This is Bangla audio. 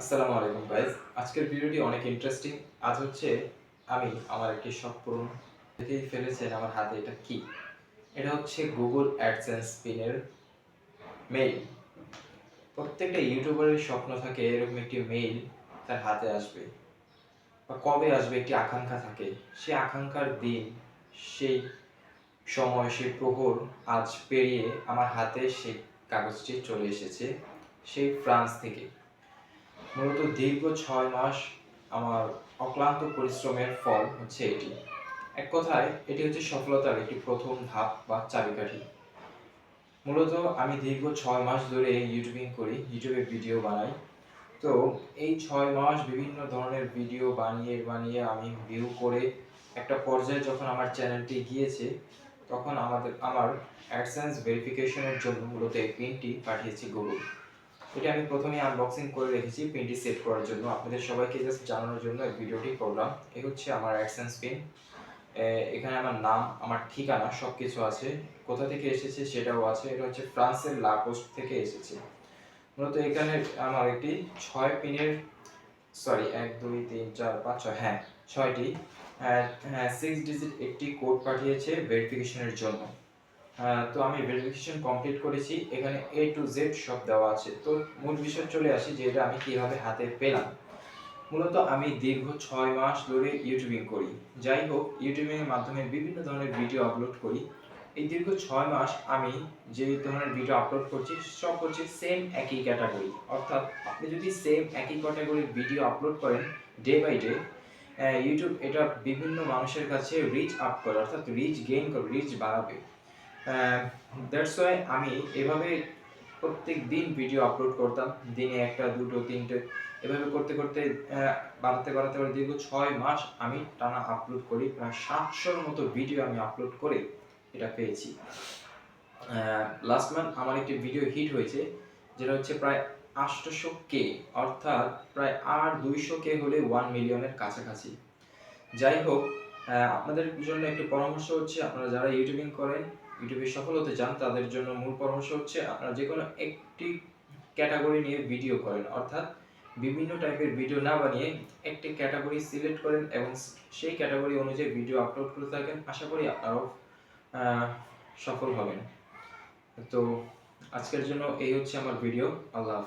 আসসালামু আলাইকুম গাইজ আজকের ভিডিওটি অনেক ইন্টারেস্টিং আজ হচ্ছে আমি আমার একটি শখ পূরণ দেখেই ফেলেছেন আমার হাতে এটা কি। এটা হচ্ছে গুগল অ্যাডসেন্স পিনের মেইল প্রত্যেকটা ইউটিউবারের স্বপ্ন থাকে এরকম একটি মেইল তার হাতে আসবে বা কবে আসবে, একটি আকাঙ্ক্ষা থাকে। সেই আকাঙ্ক্ষার দিন, সেই সময়, সেই প্রহর আজ পেরিয়ে আমার হাতে সেই কাগজটি চলে এসেছে, সেই ফ্রান্স থেকে। মূলত দীর্ঘ ছয় মাস আমার অক্লান্ত পরিশ্রমের ফল হচ্ছে এটি। এক কথায়, এটি হচ্ছে সফলতার একটি প্রথম ধাপ বা চাবিকাঠি। মূলত আমি দীর্ঘ ছয় মাস ধরে ইউটিউবিং করি ইউটিউবে ভিডিও বানাই। তো এই ছয় মাস বিভিন্ন ধরনের ভিডিও বানিয়ে বানিয়ে আমি ভিউ করে একটা পর্যায়ে যখন আমার চ্যানেলটি গিয়েছে, তখন আমাদের, আমার অ্যাডসেন্স ভেরিফিকেশনের জন্য মূলত এই পিনটি পাঠিয়েছি গুগল এটা আমি প্রথমেই আনবক্সিং করে রেখেছি পিনটি সেট করার জন্য। আপনাদের সবাইকে জাস্ট জানানোর জন্য এই ভিডিওটি করলাম। এই হচ্ছে আমার অ্যাডসেন্স পিন এখানে আমার নাম, আমার ঠিকানা সব কিছু আছে। কোথা থেকে এসেছে সেটাও আছে। এটা হচ্ছে ফ্রান্সের লাকোস্ট থেকে এসেছে। মূলত এখানে আমার একটি ছয় পিনের সরি এক, দুই, তিন, চার, পাঁচ, ছয় হ্যাঁ ছয়টি। হ্যাঁ সিক্স ডিজিট একটি কোড পাঠিয়েছে ভেরিফিকেশনের জন্য। তো আমি ভেরিফিকেশন কমপ্লিট করেছি। এখানে এ টু জেড সব দেওয়া আছে। তো মূল বিষয় চলে আসি যে এটা আমি কীভাবে হাতে পেলাম। মূলত আমি দীর্ঘ ছয় মাস ধরে ইউটিউবিং করি। যাই হোক ইউটিউবিং এর মাধ্যমে বিভিন্ন ধরনের ভিডিও আপলোড করি। এই দীর্ঘ ছয় মাস আমি যে ধরনের ভিডিও আপলোড করছি, সব হচ্ছে সেম একই ক্যাটাগরি অর্থাৎ আপনি যদি সেম একই ক্যাটাগরির ভিডিও আপলোড করেন ডে বাই ডে ইউটিউব এটা বিভিন্ন মানুষের কাছে রিচ আপ করে, অর্থাৎ রিচ গেইন করে রিচ বাড়াবে। দ্যাটস ওয়াই আমি এভাবে প্রত্যেক দিন ভিডিও আপলোড করতাম দিনে একটা দুটো তিনটে। এভাবে করতে করতে আহ, বানাতে বানাতে বানাতে দীর্ঘ ছয় মাস আমি টানা আপলোড করি প্রায় সাতশোর মতো ভিডিও আমি আপলোড করে এটা পেয়েছি। লাস্ট মান্থ আমার একটি ভিডিও হিট হয়েছে যেটা হচ্ছে প্রায় আটশোশো কে অর্থাৎ প্রায় আর দুইশো কে হলে ওয়ান মিলিয়নের কাছাকাছি। যাই হোক আপনাদের জন্য একটি পরামর্শ হচ্ছে আপনারা যারা ইউটিউবিং করেন ইউটিউবে সফল হতে চান তাদের জন্য মূল পরামর্শ হচ্ছে আপনারা যে কোনো একটি ক্যাটাগরি নিয়ে ভিডিও করেন। অর্থাৎ বিভিন্ন টাইপের ভিডিও না বানিয়ে একটি ক্যাটাগরি সিলেক্ট করেন এবং সেই ক্যাটাগরি অনুযায়ী ভিডিও আপলোড করে থাকেন। আশা করি আপনারাও সফল হবেন। তো আজকের জন্য এই হচ্ছে আমার ভিডিও আল্লাহ।